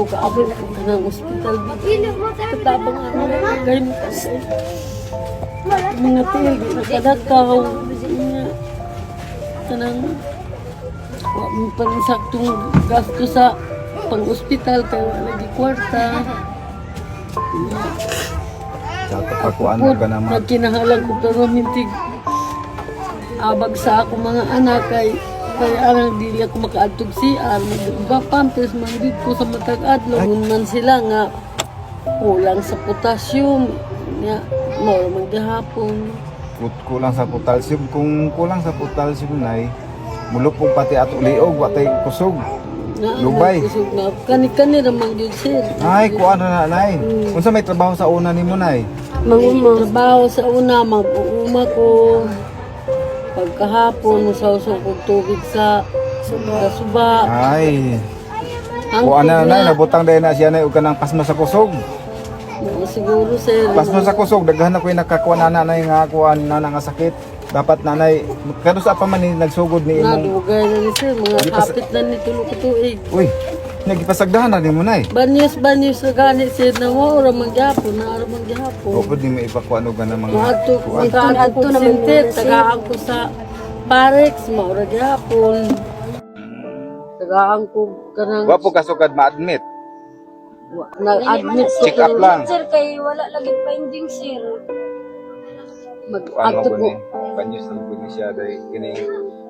ko kaabot ko ka ng ospital. Katabang ano na kayo mo kasi. Mga tigi, nakadakaw. Nga, Kanang, wa mo pa rin saktong gasto sa pang-ospital kaya wala lagi kwarta. Ako ka naman. Nagkinahalang ko pero mintig abag sa ako mga anak kay kaya arang dili ako makaadtog si ar magduga pampers man dito sa matag adlaw man sila nga kulang sa potassium nga mao man gihapon Kut- Kulang sa potassium. Kung kulang sa potassium na mulupog pati ato liog, watay kusog. nga Lubay. kusog na kani-kani ra man gyud sir Ay, kuan na nay. Unsa may trabaho sa una nimo nay? Mangumang trabaho sa una, mag-uuma ko. Pagkahapon, usawsaw ko tubig sa sa suba. Ay, Ang kuan na nabutang dahil na siya nay og kanang pasma sa kusog. Oo, siguro sir. Pasma sa kusog daghan na ko'y nakakuha na nanay nga kuan na nga sakit. Dapat nanay kano sa pa man ni nagsugod ni imong Nadugay na ni sir, mga Di pa sa- kapit na ni tulo ko tuig. Uy, nagipasagdahan na nimo nay. Banyos, banyos na gani sir, na mo, ora mangyapon, na ora mangyapon. O pwede mo ipakuan og ng mga Maadto, kuan. magkaan ko sinter, tagaan ko sa Parex, maura gyapon. Tagaan ko kanang Wa po kasugad ma-admit. nag-admit ko Check up lang. Sir, kay wala lagi finding, sir. Kuan Mag-adto mo ko. gani. Kanyos lang gani siya dahil kini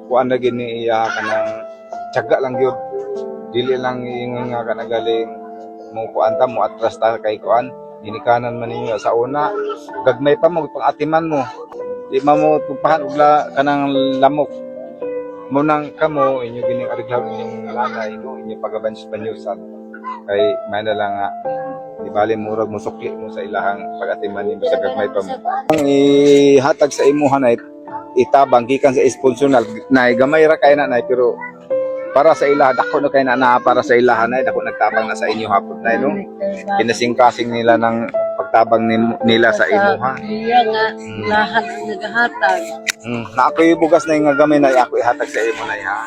kuan na gini iya ka ng tiyaga lang gyud. Dili lang ingon nga ka na galing mo kuan ta mo atras ta kay kuan. Ginikanan man ninyo sa una. Gagmay pa mo pang atiman mo. Di ma mo tupahan og kanang lamok. Mo nang kamo inyo gini ariglaw inyong lanay no inyo pagabanys banyusan. Kay may na lang nga di bali murag mo sukli mo sa ilahang pagatiman nimo sa gagmay pa mo ang ihatag sa imuhan ay itabang gikan sa esponsyonal na gamay ra kay na pero para sa ilaha dako na kay na para sa ilaha na dako nagtabang na sa inyo hapon na no? Kinasing-kasing nila ng pagtabang nila sa imuha Iya nga, lahat naghahatag. mm. na ako bugas na yung gamay na ako ihatag sa imo na ha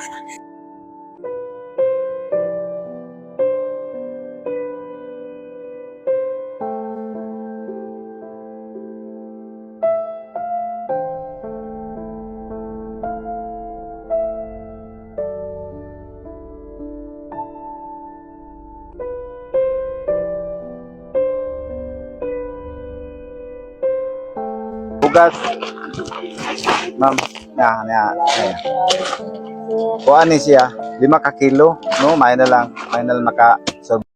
bugas ma'am na na na kuan ni siya lima ka kilo no? May na lang may na maka